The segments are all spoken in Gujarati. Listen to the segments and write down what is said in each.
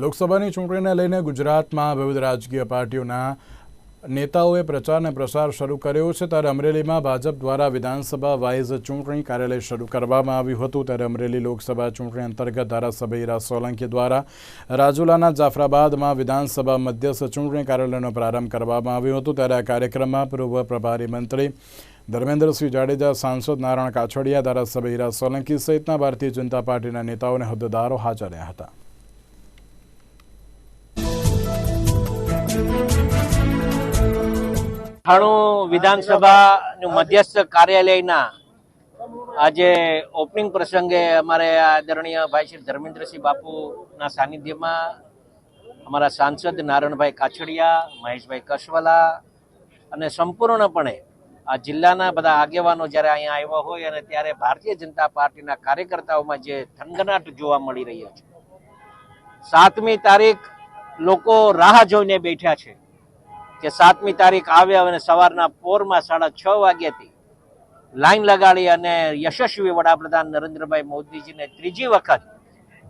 લોકસભાની ચૂંટણીને લઈને ગુજરાતમાં વિવિધ રાજકીય પાર્ટીઓના નેતાઓએ પ્રચાર અને પ્રસાર શરૂ કર્યો છે. ત્યારે અમરેલીમાં ભાજપ દ્વારા વિધાનસભા વાઇઝ ચૂંટણી કાર્યાલય શરૂ કરવામાં આવ્યું હતું. ત્યારે અમરેલી લોકસભા ચૂંટણી અંતર્ગત ધારાસભ્ય ઈરા સોલંકી દ્વારા રાજુલાના જાફરાબાદમાં વિધાનસભા મધ્યસ્થ ચૂંટણી કાર્યાલયનો પ્રારંભ કરવામાં આવ્યો હતો. ત્યારે આ કાર્યક્રમમાં પૂર્વ પ્રભારી મંત્રી ધર્મેન્દ્રસિંહ જાડેજા, સાંસદ નારાયણ કાછડિયા, ધારાસભ્ય ઈરા સોલંકી સહિતના ભારતીય જનતા પાર્ટીના નેતાઓને હોદ્દેદારો હાજર રહ્યા હતા. અઠ્ઠાણું વિધાનસભાનું મધ્યસ્થ કાર્યાલયના આજે ઓપનિંગ પ્રસંગે અમારે આદરણીય ભાઈ શ્રી ધર્મેન્દ્રસિંહ બાપુના સાનિધ્યમાં અમારા સાંસદ નારણભાઈ કાછડિયા, મહેશભાઈ કસવાલા અને સંપૂર્ણપણે આ જિલ્લાના બધા આગેવાનો જ્યારે અહીંયા આવ્યા હોય અને ત્યારે ભારતીય જનતા પાર્ટીના કાર્યકર્તાઓમાં જે થનગનાટ જોવા મળી રહ્યો છે. સાતમી તારીખ લોકો રાહ જોઈને બેઠા છે. કે સાતમી તારીખ આવ્યા અને સવારના પોરમાં સાડા છ વાગ્યાથી લાઈન લગાડી અને યશસ્વી વડાપ્રધાન નરેન્દ્રભાઈ મોદીજીને ત્રીજી વખત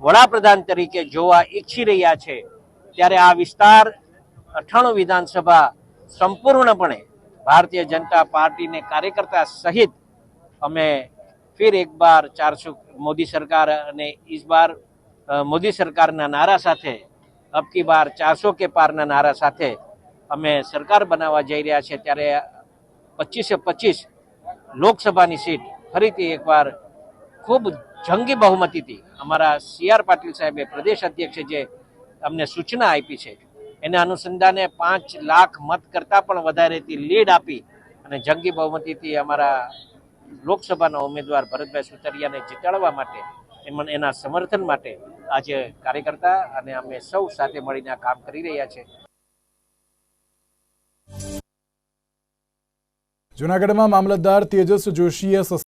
વડાપ્રધાન તરીકે જોવા ઈચ્છી રહ્યા છે, ત્યારે આ વિસ્તાર અઠ્ઠાણું વિધાનસભા સંપૂર્ણપણે ભારતીય જનતા પાર્ટીને કાર્યકર્તા સહિત અમે ફિર એક બાર ચારસો મોદી સરકાર અને ઇસ બાર મોદી સરકારના નારા સાથે, અબકી બાર, ચારસો કે પારના નારા સાથે અમે સરકાર બનાવવા જઈ રહ્યા છે ત્યારે પચીસે પચીસ લોકસભાની સીટ ફરીથી એકવાર ખૂબ જંગી બહુમતીથી અમારા સી આર પાટીલ સાહેબે પ્રદેશ અધ્યક્ષે જે અમને સૂચના આપી છે, એના અનુસંધાને પાંચ લાખ મત કરતાં પણ વધારેથી લીડ આપી અને જંગી બહુમતીથી અમારા લોકસભાના ઉમેદવાર ભરતભાઈ સુતરિયાને જીતાડવા માટે એમને એના સમર્થન માટે આજે કાર્યકર્તા અને અમે સૌ સાથે મળીને આ કામ કરી રહ્યા છે. જૂનાગઢમાં મામલતદાર તેજસ જોશીએ